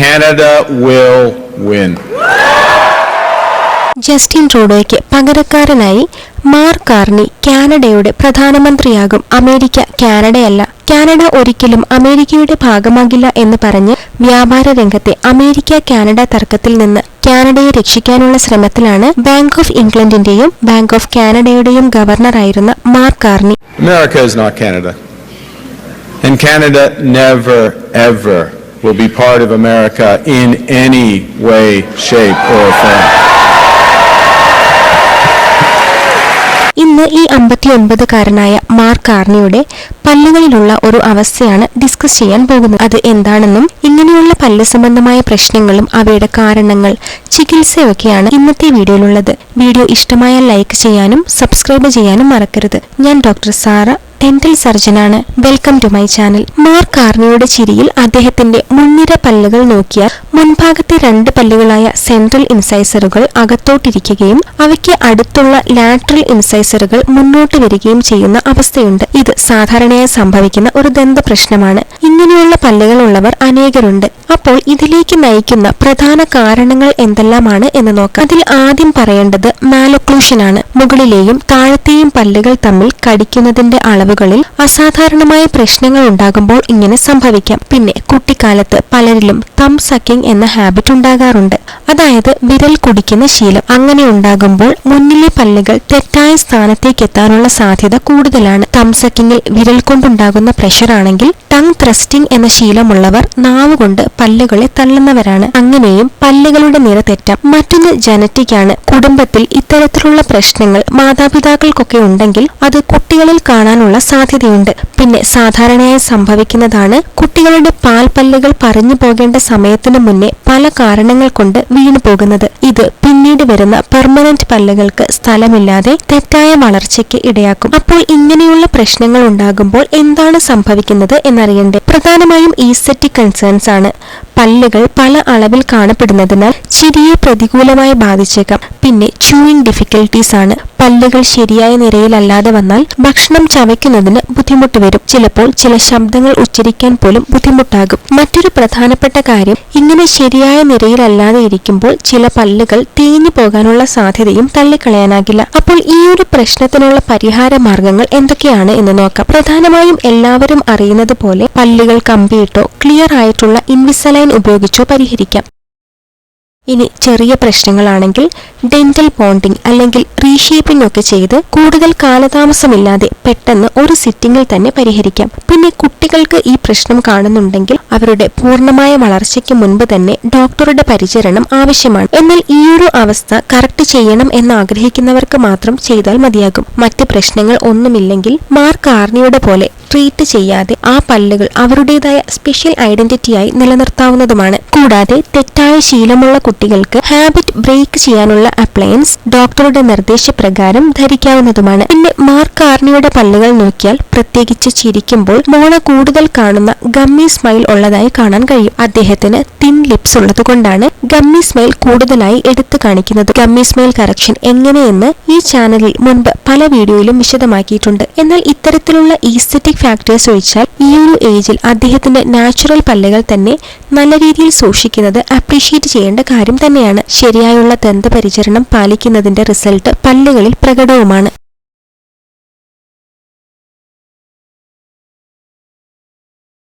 Canada will win. Justin ട്രൂഡോയ്ക്ക് പകരക്കാരനായി Mark Carney കാനഡയുടെ പ്രധാനമന്ത്രിയാകും അമേരിക്ക കാനഡയല്ല കാനഡ ഒരിക്കലും അമേരിക്കയുടെ ഭാഗമാകില്ല എന്ന് പറഞ്ഞ് വ്യാപാര രംഗത്തെ അമേരിക്ക കാനഡ തർക്കത്തിൽ നിന്ന് കാനഡയെ രക്ഷിക്കാനുള്ള ശ്രമത്തിലാണ് ബാങ്ക് ഓഫ് ഇംഗ്ലണ്ടിന്റെയും ബാങ്ക് ഓഫ് കാനഡയുടെയും ഗവർണറായിരുന്ന Mark Carney America is not Canada. And Canada never, ever will be part of America in any way, shape, or form. ഇന്ന് ഈ അമ്പത്തിയൊൻപതുകാരനായ മാർക്ക് കാർണിയുടെ പല്ലുകളിലുള്ള ഒരു അവസ്ഥയാണ് ഡിസ്കസ് ചെയ്യാൻ പോകുന്നത്. അത് എന്താണെന്നും ഇങ്ങനെയുള്ള പല്ല് സംബന്ധമായ പ്രശ്നങ്ങളും അവയുടെ കാരണങ്ങൾ ചികിത്സയൊക്കെയാണ് ഇന്നത്തെ വീഡിയോയിലുള്ളത്. വീഡിയോ ഇഷ്ടമായാൽ ലൈക്ക് ചെയ്യാനും സബ്സ്ക്രൈബ് ചെയ്യാനും മറക്കരുത്. ഞാൻ doctor Sara dental സർജനാണ് welcome to my channel Mark കാർണിയുടെ ചിരിയിൽ അദ്ദേഹത്തിന്റെ മുൻനിര പല്ലുകൾ നോക്കിയാൽ മുൻഭാഗത്തെ രണ്ട് പല്ലുകളായ സെൻട്രൽ ഇൻസൈസറുകൾ അകത്തോട്ടിരിക്കുകയും അവയ്ക്ക് അടുത്തുള്ള ലാറ്ററൽ ഇൻസൈസറുകൾ മുന്നോട്ട് വരികയും ചെയ്യുന്ന അവസ്ഥയുണ്ട്. ഇത് സാധാരണയായി സംഭവിക്കുന്ന ഒരു ദന്ത പ്രശ്നമാണ്. ഇങ്ങനെയുള്ള പല്ലുകൾ ഉള്ളവർ അനേകരുണ്ട്. അപ്പോൾ ഇതിലേക്ക് നയിക്കുന്ന പ്രധാന കാരണങ്ങൾ എന്തെല്ലാമാണ് എന്ന് നോക്കാം. അതിൽ ആദ്യം പറയേണ്ടത് മാലൊക്ലൂഷൻ ആണ്. മുകളിലെയും താഴത്തെയും പല്ലുകൾ തമ്മിൽ കടിക്കുന്നതിന്റെ അളവുകളിൽ അസാധാരണമായ പ്രശ്നങ്ങൾ ഉണ്ടാകുമ്പോൾ ഇങ്ങനെ സംഭവിക്കാം. പിന്നെ കുട്ടിക്കാലത്ത് പലരിലും തം സക്കിംഗ് എന്ന ഹാബിറ്റ് ഉണ്ടാകാറുണ്ട്. അതായത് വിരൽ കുടിക്കുന്ന ശീലം അങ്ങനെ ഉണ്ടാകുമ്പോൾ മുന്നിലെ പല്ലുകൾ തെറ്റായ സ്ഥാനത്തേക്ക് എത്താനുള്ള സാധ്യത കൂടുതലാണ്. തം സക്കിങ്ങിൽ വിരൽ കൊണ്ടുണ്ടാകുന്ന പ്രഷർ ആണെങ്കിൽ ടങ് ത്രസ്റ്റിംഗ് എന്ന ശീലമുള്ളവർ നാവ് കൊണ്ട് പല്ലുകളെ തള്ളുന്നവരാണ്. അങ്ങനെയും പല്ലുകളുടെ നിര തെറ്റാം. മറ്റൊന്ന് ജനറ്റിക് ആണ്. കുടുംബത്തിൽ ഇത്തരത്തിലുള്ള പ്രശ്നങ്ങൾ മാതാപിതാക്കൾക്കൊക്കെ ഉണ്ടെങ്കിൽ അത് കുട്ടികളിൽ കാണാനുള്ള സാധ്യതയുണ്ട്. പിന്നെ സാധാരണയായി സംഭവിക്കുന്നതാണ് കുട്ടികളുടെ പാൽ പല്ലുകൾ പറഞ്ഞു പോകേണ്ട സമയത്തിന് മുന്നേ പല കാരണങ്ങൾ കൊണ്ട് വീണു പോകുന്നത്. ഇത് പിന്നീട് വരുന്ന പെർമനന്റ് പല്ലുകൾക്ക് സ്ഥലമില്ലാതെ തെറ്റായ വളർച്ചയ്ക്ക് ഇടയാക്കും. അപ്പോൾ ഇങ്ങനെയുള്ള പ്രശ്നങ്ങൾ ഉണ്ടാകുമ്പോൾ എന്താണ് സംഭവിക്കുന്നത് എന്നറിയണ്ടേ? പ്രധാനമായും ഈസ്തെറ്റിക് കൺസേൺസ് ആണ്. പല്ലുകൾ പല അളവിൽ കാണപ്പെടുന്നതിനാൽ ചിരിയെ പ്രതികൂലമായി ബാധിച്ചേക്കാം. പിന്നെ ചൂയിങ് ഡിഫിക്കൽട്ടീസ് ആണ്. പല്ലുകൾ ശരിയായ നിരയിലല്ലാതെ വന്നാൽ ഭക്ഷണം ചവയ്ക്കുന്നതിന് ബുദ്ധിമുട്ട് വരും. ചിലപ്പോൾ ചില ശബ്ദങ്ങൾ ഉച്ചരിക്കാൻ പോലും ബുദ്ധിമുട്ടാകും. മറ്റൊരു പ്രധാനപ്പെട്ട കാര്യം ഇങ്ങനെ ശരിയായ നിരയിലല്ലാതെ ഇരിക്കുമ്പോൾ ചില പല്ലുകൾ തേഞ്ഞു പോകാനുള്ള സാധ്യതയും തള്ളിക്കളയാനാകില്ല. അപ്പോൾ ഈ ഒരു പ്രശ്നത്തിനുള്ള പരിഹാര മാർഗങ്ങൾ എന്തൊക്കെയാണ് എന്ന് നോക്കാം. പ്രധാനമായും എല്ലാവരും അറിയുന്നത് പോലെ പല്ലുകൾ കമ്പിയിട്ടോ ക്ലിയർ ആയിട്ടുള്ള ഇൻവിസലൈൻ ഉപയോഗിച്ചോ പരിഹരിക്കാം. ഇനി ചെറിയ പ്രശ്നങ്ങളാണെങ്കിൽ ഡെന്റൽ ബോണ്ടിങ് അല്ലെങ്കിൽ റീഷേപ്പിംഗ് ഒക്കെ ചെയ്ത് കൂടുതൽ കാലതാമസമില്ലാതെ പെട്ടെന്ന് ഒരു സിറ്റിംഗിൽ തന്നെ പരിഹരിക്കാം. പിന്നെ കുട്ടികൾക്ക് ഈ പ്രശ്നം കാണുന്നുണ്ടെങ്കിൽ അവരുടെ പൂർണമായ വളർച്ചയ്ക്ക് മുൻപ് തന്നെ ഡോക്ടറുടെ പരിചരണം ആവശ്യമാണ്. എന്നാൽ ഈ ഒരു അവസ്ഥ കറക്റ്റ് ചെയ്യണം എന്ന് ആഗ്രഹിക്കുന്നവർക്ക് മാത്രം ചെയ്താൽ മതിയാകും. മറ്റ് പ്രശ്നങ്ങൾ ഒന്നുമില്ലെങ്കിൽ മാർക്ക് ആർണിയുടെ പോലെ ട്രീറ്റ് ചെയ്യാതെ ആ പല്ലുകൾ അവരുടേതായ സ്പെഷ്യൽ ഐഡന്റിറ്റിയായി നിലനിർത്താവുന്നതുമാണ്. കൂടാതെ തെറ്റായ ശീലമുള്ള കുട്ടികൾക്ക് ഹാബിറ്റ് ബ്രേക്ക് ചെയ്യാനുള്ള അപ്ലയൻസ് ഡോക്ടറുടെ നിർദ്ദേശപ്രകാരം ധരിക്കാവുന്നതുമാണ്. പിന്നെ മാർക്ക് ആർണിയുടെ പല്ലുകൾ നോക്കിയാൽ പ്രത്യേകിച്ച് ചിരിക്കുമ്പോൾ മോണ കൂടുതൽ കാണുന്ന ഗമ്മി സ്മൈൽ ഉള്ളതായി കാണാൻ കഴിയും. അദ്ദേഹത്തിന് തിൻ ലിപ്സ് ഉള്ളതുകൊണ്ടാണ് ഗമ്മി സ്മൈൽ കൂടുതലായി എടുത്തു കാണിക്കുന്നത്. ഗമ്മി സ്മൈൽ കറക്ഷൻ എങ്ങനെയെന്ന് ചാനലിൽ മുൻപ് പല വീഡിയോയിലും വിശദമാക്കിയിട്ടുണ്ട്. എന്നാൽ ഇത്തരത്തിലുള്ള ഈസ്തറ്റിക് ഫാക്ടേഴ്സ് ഒഴിച്ചാൽ ഈ ഒരു ഏജിൽ അദ്ദേഹത്തിന്റെ നാച്ചുറൽ പല്ലുകൾ തന്നെ നല്ല രീതിയിൽ സൂക്ഷിക്കുന്നത് അപ്രീഷിയേറ്റ് ചെയ്യേണ്ട കാര്യം തന്നെയാണ്. ശരിയായുള്ള ദന്തപരിചരണം പാലിക്കുന്നതിന്റെ റിസൾട്ട് പല്ലുകളിൽ പ്രകടവുമാണ്.